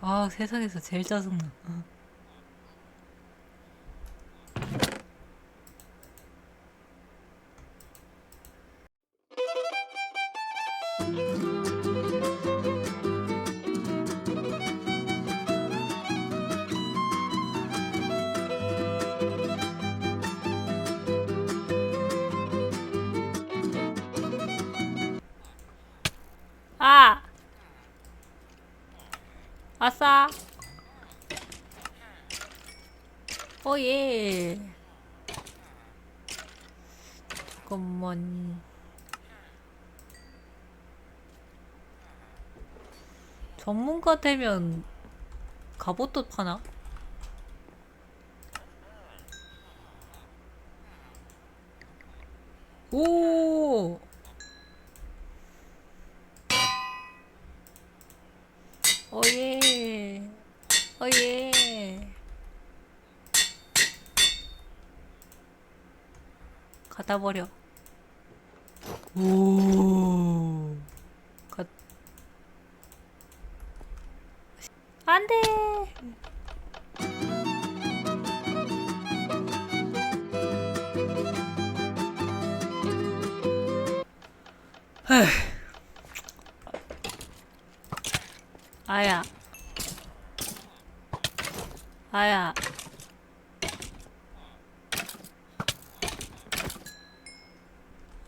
아 세상에서 제일 짜증나. 아싸! 오예! 잠깐만. 전문가 되면 갑옷도 파나? 오! 오예. 오예. 갖다 버려. 오. 가... 안 돼. 아야. 아야.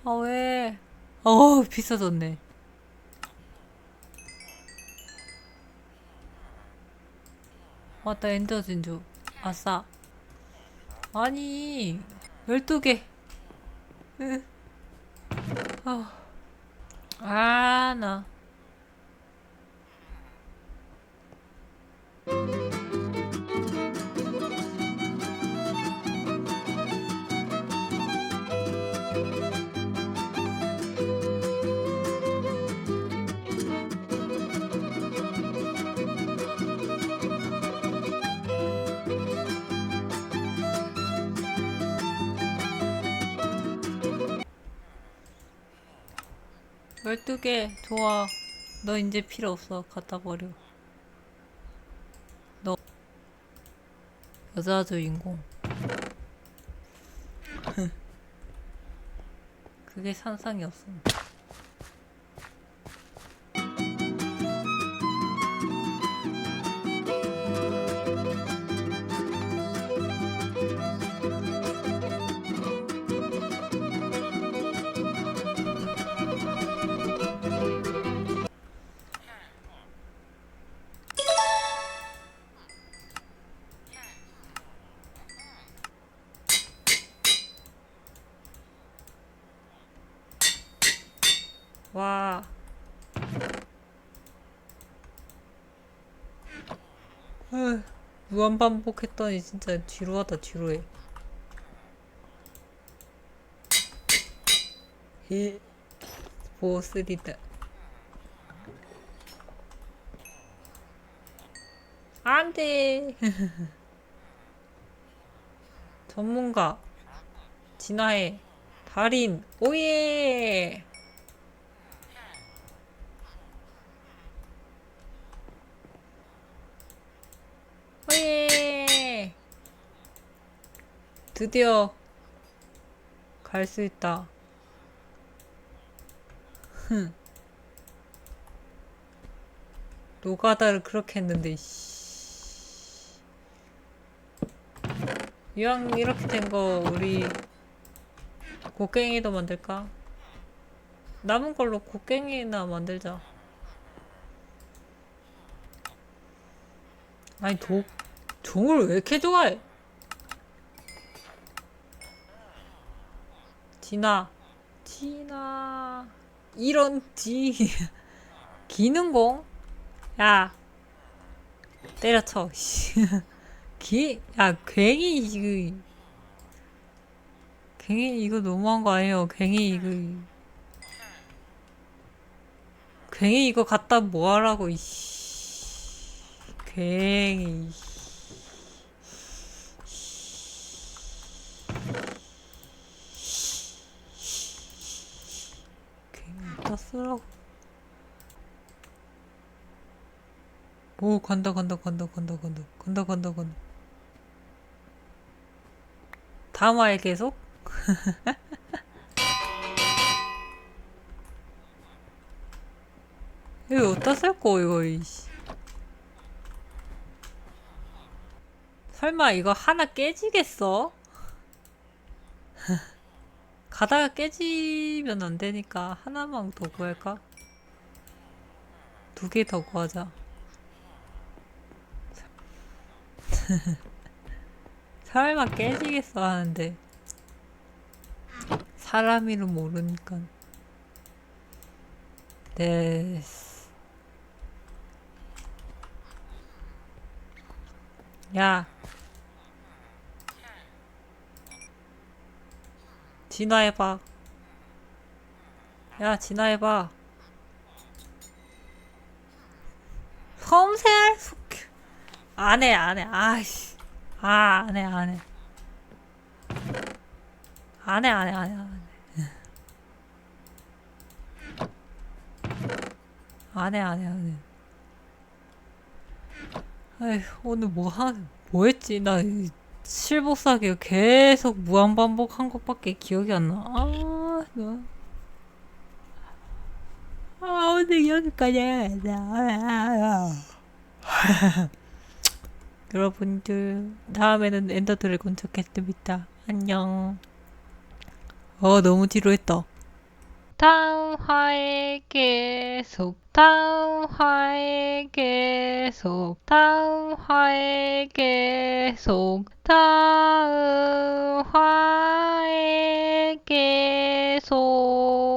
아, 왜? 어우, 비싸졌네. 맞다, 엔더 진주. 아싸. 아니, 12개. 으. 아. 열두 개 좋아. 너 이제 필요 없어. 갖다 버려. 너 여자 주인공. 그게 상상이었어. 와. 에휴, 무한 반복했더니 진짜 지루하다 지루해. 히 보스리다. 안 돼. 전문가 진화해 달인. 오예! 드디어 갈 수 있다. 흥. 노가다를 그렇게 했는데, 씨. 이왕 이렇게 된 거, 우리 곡괭이도 만들까? 남은 걸로 곡괭이나 만들자. 아니, 독, 종을 왜 이렇게 좋아해? 진아, 진아, 이런 지 기능공? 야, 때려쳐. 씨. 기, 야, 괜히 이거, 괜히 이거 너무한 거 아니에요? 괜히 이거, 괜히 이거 갖다 뭐하라고, 이씨. 괜히. 괜히 이따 쓰라고. 오 간다 간다 간다 간다 간다 간다 간다 간다 다음 화에 계속? 이거 어디다 쓸거 이거 이씨 설마 이거 하나 깨지겠어? 가다가 깨지면 안 되니까 하나만 더 구할까? 두 개 더 구하자. 설마 깨지겠어 하는데. 사람이는 모르니까. 네 야. 진화해봐. 야 진화해봐. 섬세할 수 안 해, 안 해. 아씨. 아, 안 해, 안 해. 안 해, 안 해, 안 해. 안 해, 안 해, 안 해. 에휴, 오늘 뭐 하, 뭐 했지? 나 실복사기 계속 무한반복한 것밖에 기억이 안 나. 아, 너. 아, 오늘 여기까지 해야 돼. 아, 아, 아. 여러분들, 다음에는 엔더 드래곤 찾겠습니다. 안녕. 어, 너무 지루했다. 다음 화에 계속, 다음 화에 계속, 다음 화에 계속, 다음 화에 계속.